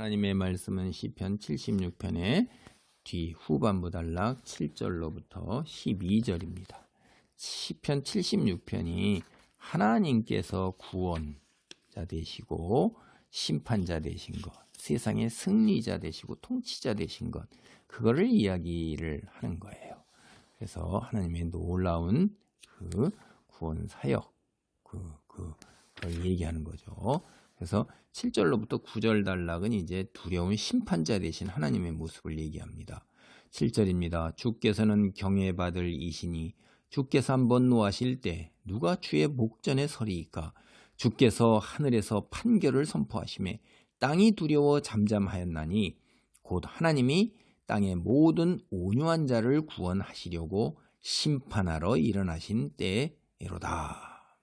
하나님의 말씀은 시편 76편의 뒤 후반부 단락 7절로부터 12절입니다. 시편 76편이 하나님께서 구원자 되시고 심판자 되신 것, 세상의 승리자 되시고 통치자 되신 것, 그거를 이야기를 하는 거예요. 그래서 하나님의 놀라운 그 구원 사역, 그, 그, 그걸 얘기하는 거죠. 그래서 7절로부터 9절 단락은 이제 두려운 심판자 되신 하나님의 모습을 얘기합니다. 7절입니다. 주께서는 경외받을 이시니 주께서 한번 노하실 때 누가 주의 목전에 서리이까 주께서 하늘에서 판결을 선포하심에 땅이 두려워 잠잠하였나니 곧 하나님이 땅의 모든 온유한 자를 구원하시려고 심판하러 일어나신 때에로다.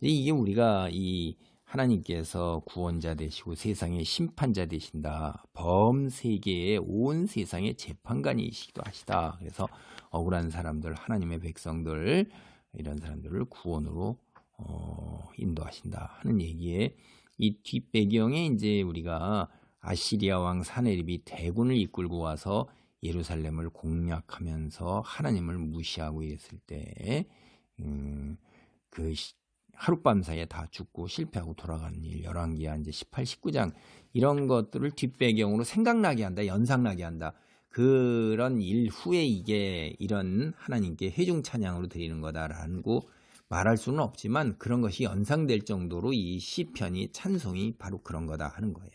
이게 우리가 이 하나님께서 구원자 되시고 세상의 심판자 되신다. 범세계의 온 세상의 재판관이시기도 하시다. 그래서 억울한 사람들, 하나님의 백성들 이런 사람들을 구원으로 어, 인도하신다 하는 얘기에 이 뒷배경에 이제 우리가 아시리아 왕 사네립이 대군을 이끌고 와서 예루살렘을 공략하면서 하나님을 무시하고 있을 때, 음, 그 하룻밤 사이에 다 죽고 실패하고 돌아가는 일, 열왕기야 이제 18, 19장 이런 것들을 뒷배경으로 생각나게 한다, 연상나게 한다. 그런 일 후에 이게 이런 하나님께 회중 찬양으로 드리는 거다라고 말할 수는 없지만 그런 것이 연상될 정도로 이 시편이 찬송이 바로 그런 거다 하는 거예요.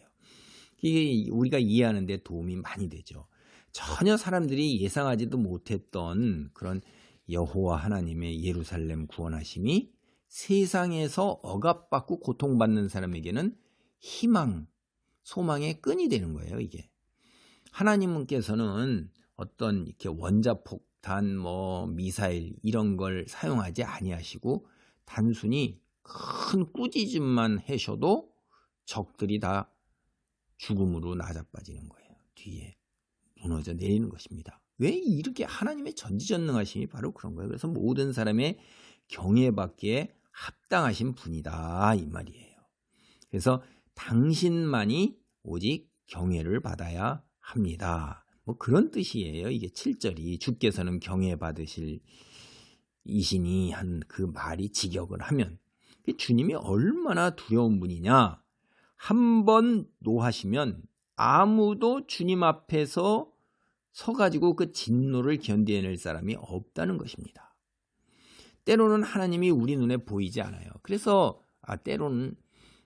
이게 우리가 이해하는 데 도움이 많이 되죠. 전혀 사람들이 예상하지도 못했던 그런 여호와 하나님의 예루살렘 구원하심이 세상에서 억압받고 고통받는 사람에게는 희망, 소망의 끈이 되는 거예요, 이게. 하나님께서는 어떤 이렇게 원자폭탄, 뭐 미사일 이런 걸 사용하지 아니하시고 단순히 큰 꾸짖음만 해셔도 적들이 다 죽음으로 낮아빠지는 거예요. 뒤에 무너져 내리는 것입니다. 왜 이렇게 하나님의 전지전능하심이 바로 그런 거예요. 그래서 모든 사람의 경외받기에 합당하신 분이다 이 말이에요. 그래서 당신만이 오직 경외를 받아야 합니다. 뭐 그런 뜻이에요. 이게 7절이 주께서는 경외 받으실 이신이 한 그 말이 직역을 하면 주님이 얼마나 두려운 분이냐 한 번 노하시면 아무도 주님 앞에서 서가지고 그 진노를 견뎌낼 사람이 없다는 것입니다. 때로는 하나님이 우리 눈에 보이지 않아요. 그래서 아 때로는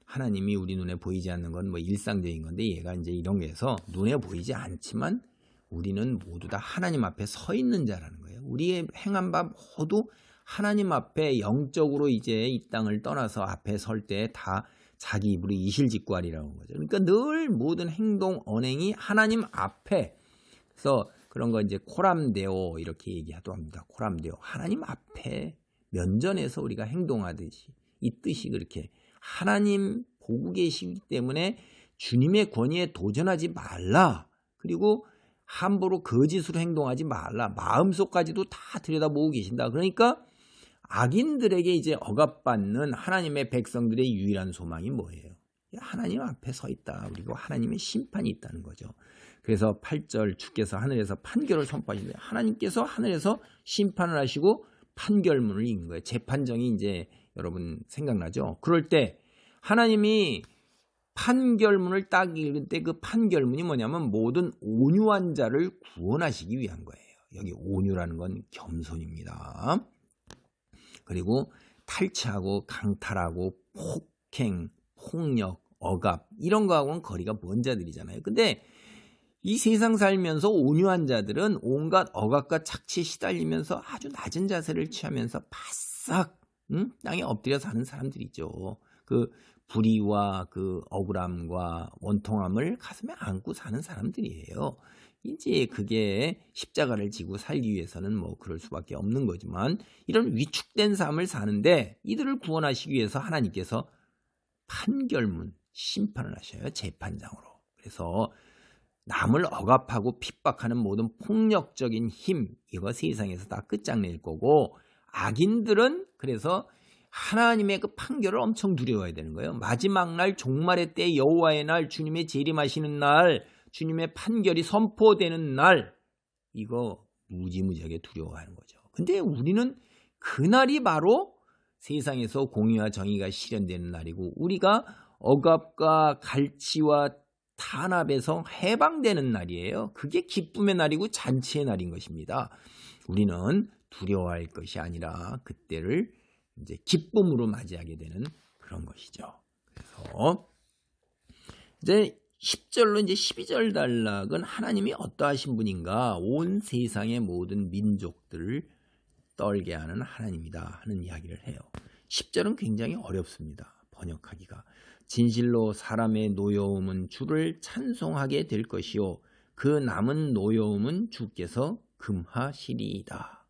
하나님이 우리 눈에 보이지 않는 건 뭐 일상적인 건데 얘가 이제 이런 게서 눈에 보이지 않지만 우리는 모두 다 하나님 앞에 서 있는 자라는 거예요. 우리의 행한 바 모두 하나님 앞에 영적으로 이제 이 땅을 떠나서 앞에 설 때 다 자기 입으로 이실직구하리라는 거죠. 그러니까 늘 모든 행동 언행이 하나님 앞에 그래서 그런 거 이제 코람데오 이렇게 얘기하도 합니다. 코람데오 하나님 앞에 면전에서 우리가 행동하듯이 이 뜻이 그렇게 하나님 보고 계시기 때문에 주님의 권위에 도전하지 말라. 그리고 함부로 거짓으로 행동하지 말라. 마음속까지도 다 들여다보고 계신다. 그러니까 악인들에게 이제 억압받는 하나님의 백성들의 유일한 소망이 뭐예요? 하나님 앞에 서 있다. 그리고 하나님의 심판이 있다는 거죠. 그래서 8절 주께서 하늘에서 판결을 선포하시는데 하나님께서 하늘에서 심판을 하시고 판결문을 읽는 거예요. 재판정이 이제 여러분 생각나죠? 그럴 때 하나님이 판결문을 딱 읽을 때 그 판결문이 뭐냐면 모든 온유한 자를 구원하시기 위한 거예요. 여기 온유라는 건 겸손입니다. 그리고 탈취하고 강탈하고 폭행, 폭력, 억압 이런 거하고는 거리가 먼 자들이잖아요. 근데 이 세상 살면서 온유한 자들은 온갖 억압과 착취에 시달리면서 아주 낮은 자세를 취하면서 바싹 응? 땅에 엎드려 사는 사람들이죠. 그 불의와 그 억울함과 원통함을 가슴에 안고 사는 사람들이에요. 이제 그게 십자가를 지고 살기 위해서는 뭐 그럴 수밖에 없는 거지만 이런 위축된 삶을 사는데 이들을 구원하시기 위해서 하나님께서 판결문 심판을 하셔요 재판장으로. 그래서 남을 억압하고 핍박하는 모든 폭력적인 힘 이거 세상에서 다 끝장낼 거고 악인들은 그래서 하나님의 그 판결을 엄청 두려워해야 되는 거예요. 마지막 날 종말의 때 여호와의 날 주님의 재림하시는 날 주님의 판결이 선포되는 날 이거 무지무지하게 두려워하는 거죠. 근데 우리는 그날이 바로 세상에서 공의와 정의가 실현되는 날이고 우리가 억압과 갈치와 탄압에서 해방되는 날이에요. 그게 기쁨의 날이고 잔치의 날인 것입니다. 우리는 두려워할 것이 아니라 그때를 이제 기쁨으로 맞이하게 되는 그런 것이죠. 그래서 이제 10절로 이제 12절 단락은 하나님이 어떠하신 분인가 온 세상의 모든 민족들을 떨게 하는 하나님이다 하는 이야기를 해요. 10절은 굉장히 어렵습니다. 번역하기가. 진실로 사람의 노여움은 주를 찬송하게 될 것이요. 그 남은 노여움은 주께서 금하시리이다.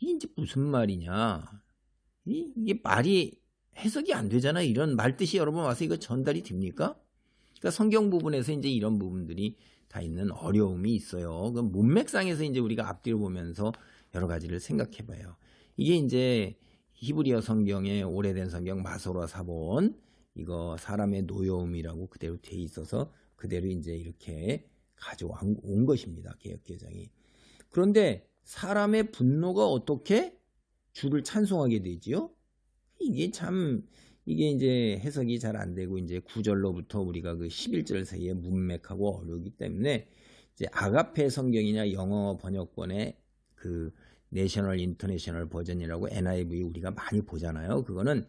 이게 무슨 말이냐. 이게 말이 해석이 안 되잖아. 이런 말뜻이 여러분 와서 이거 전달이 됩니까? 그러니까 성경 부분에서 이제 이런 부분들이 다 있는 어려움이 있어요. 그 문맥상에서 이제 우리가 앞뒤로 보면서 여러 가지를 생각해 봐요. 이게 이제 히브리어 성경의 오래된 성경 마소라 사본 이거 사람의 노여움이라고 그대로 돼 있어서 그대로 이제 이렇게 가져온 것입니다. 개혁개정이. 그런데 사람의 분노가 어떻게 주를 찬송하게 되지요? 이게 참 이게 이제 해석이 잘 안 되고 이제 구절로부터 우리가 그 11절 사이에 문맥하고 어려우기 때문에 이제 아가페 성경이냐 영어 번역본의 그 내셔널 인터내셔널 버전이라고 NIV 우리가 많이 보잖아요. 그거는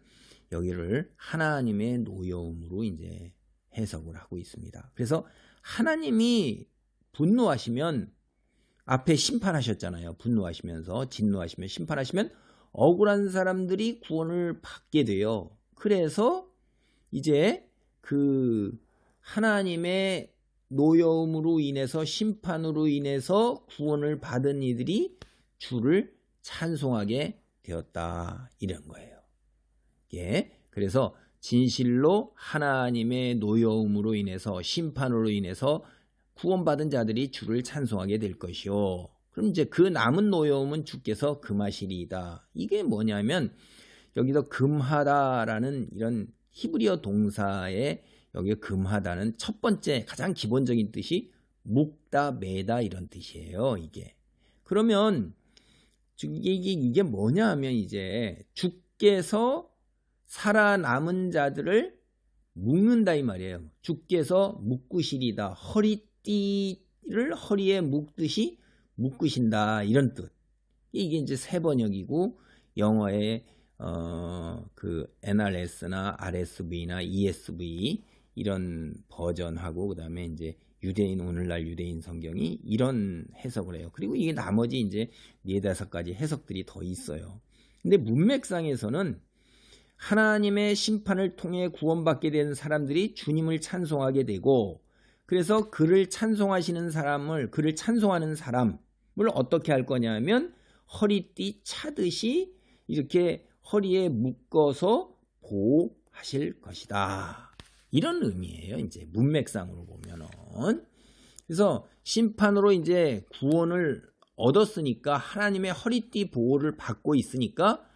여기를 하나님의 노여움으로 이제 해석을 하고 있습니다. 그래서 하나님이 분노하시면 앞에 심판하셨잖아요. 분노하시면서 진노하시면 심판하시면 억울한 사람들이 구원을 받게 돼요. 그래서 이제 그 하나님의 노여움으로 인해서 심판으로 인해서 구원을 받은 이들이 주를 찬송하게 되었다 이런 거예요. 예. 그래서 진실로 하나님의 노여움으로 인해서 심판으로 인해서 구원받은 자들이 주를 찬송하게 될 것이요. 그럼 이제 그 남은 노여움은 주께서 금하시리이다. 이게 뭐냐면 여기서 금하다라는 이런 히브리어 동사에 여기 금하다는 첫 번째 가장 기본적인 뜻이 묵다 매다 이런 뜻이에요. 이게 그러면 이게 이게 뭐냐 하면 이제 주께서 살아남은 자들을 묶는다 이 말이에요. 주께서 묶으시리다. 허리띠를 허리에 묶듯이 묶으신다 이런 뜻. 이게 이제 세 번역이고 영어의 어, 그 NRS나 RSV나 ESV 이런 버전하고 그다음에 이제 유대인 오늘날 유대인 성경이 이런 해석을 해요. 그리고 이게 나머지 이제 네다섯 가지 해석들이 더 있어요. 근데 문맥상에서는 하나님의 심판을 통해 구원받게 된 사람들이 주님을 찬송하게 되고 그래서 그를 찬송하시는 사람을 그를 찬송하는 사람을 어떻게 할 거냐면 허리띠 차듯이 이렇게 허리에 묶어서 보호하실 것이다. 이런 의미예요. 이제 문맥상으로 보면은. 그래서 심판으로 이제 구원을 얻었으니까 하나님의 허리띠 보호를 받고 있으니까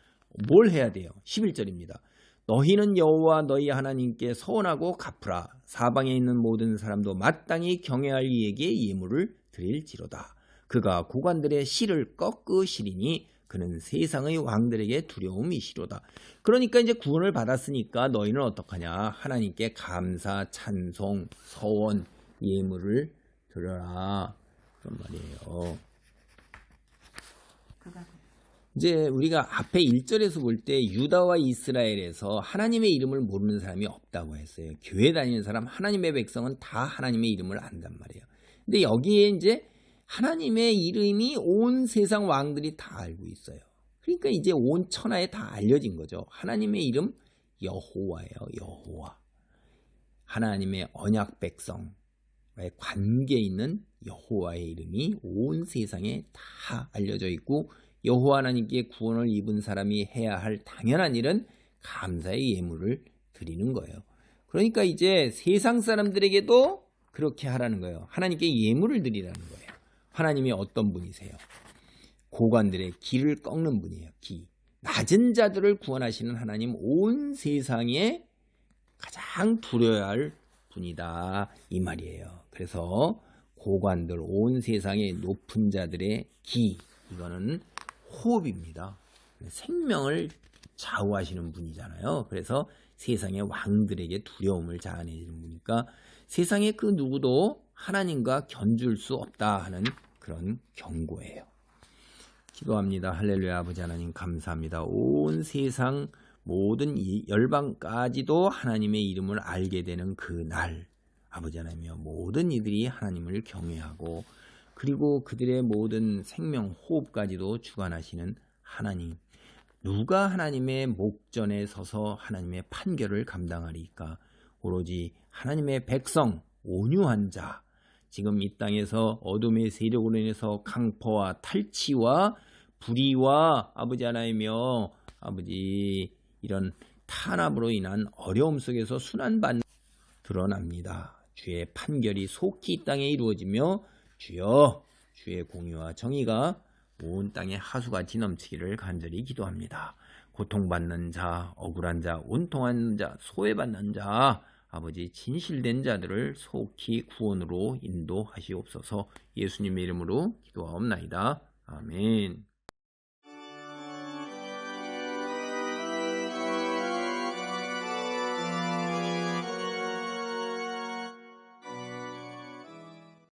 뭘 해야 돼요? 11절입니다. 너희는 여호와 너희 하나님께 서원하고 갚으라. 사방에 있는 모든 사람도 마땅히 경외할 이에게 예물을 드릴지로다. 그가 고관들의 실을 꺾으시리니 그는 세상의 왕들에게 두려움이시로다. 그러니까 이제 구원을 받았으니까 너희는 어떡하냐? 하나님께 감사, 찬송, 서원, 예물을 드려라. 그런 말이에요. 이제 우리가 앞에 1절에서 볼 때 유다와 이스라엘에서 하나님의 이름을 모르는 사람이 없다고 했어요. 교회 다니는 사람, 하나님의 백성은 다 하나님의 이름을 안단 말이에요. 근데 여기에 이제 하나님의 이름이 온 세상 왕들이 다 알고 있어요. 그러니까 이제 온 천하에 다 알려진 거죠. 하나님의 이름 여호와예요. 여호와. 하나님의 언약 백성과의 관계 있는 여호와의 이름이 온 세상에 다 알려져 있고 여호와 하나님께 구원을 입은 사람이 해야 할 당연한 일은 감사의 예물을 드리는 거예요. 그러니까 이제 세상 사람들에게도 그렇게 하라는 거예요. 하나님께 예물을 드리라는 거예요. 하나님이 어떤 분이세요? 고관들의 길을 꺾는 분이에요. 기. 낮은 자들을 구원하시는 하나님 온 세상에 가장 두려워야 할 분이다 이 말이에요. 그래서 고관들 온 세상의 높은 자들의 기 이거는 호흡입니다. 생명을 좌우하시는 분이잖아요. 그래서 세상의 왕들에게 두려움을 자아내는 분이니까 세상에 그 누구도 하나님과 견줄 수 없다 하는 그런 경고예요. 기도합니다. 할렐루야 아버지 하나님 감사합니다. 온 세상 모든 이 열방까지도 하나님의 이름을 알게 되는 그 날 아버지 하나님이여 모든 이들이 하나님을 경외하고 그리고 그들의 모든 생명 호흡까지도 주관하시는 하나님 누가 하나님의 목전에 서서 하나님의 판결을 감당하리까 오로지 하나님의 백성 온유한 자 지금 이 땅에서 어둠의 세력으로 인해서 강포와 탈취와 불의와 아버지 하나이며 아버지 이런 탄압으로 인한 어려움 속에서 순환받는 드러납니다. 주의 판결이 속히 이 땅에 이루어지며 주여 주의 공의와 정의가 온 땅에 하수같이 넘치기를 간절히 기도합니다. 고통받는 자, 억울한 자, 온통한 자, 소외받는 자, 아버지 진실된 자들을 속히 구원으로 인도하시옵소서 예수님의 이름으로 기도하옵나이다. 아멘.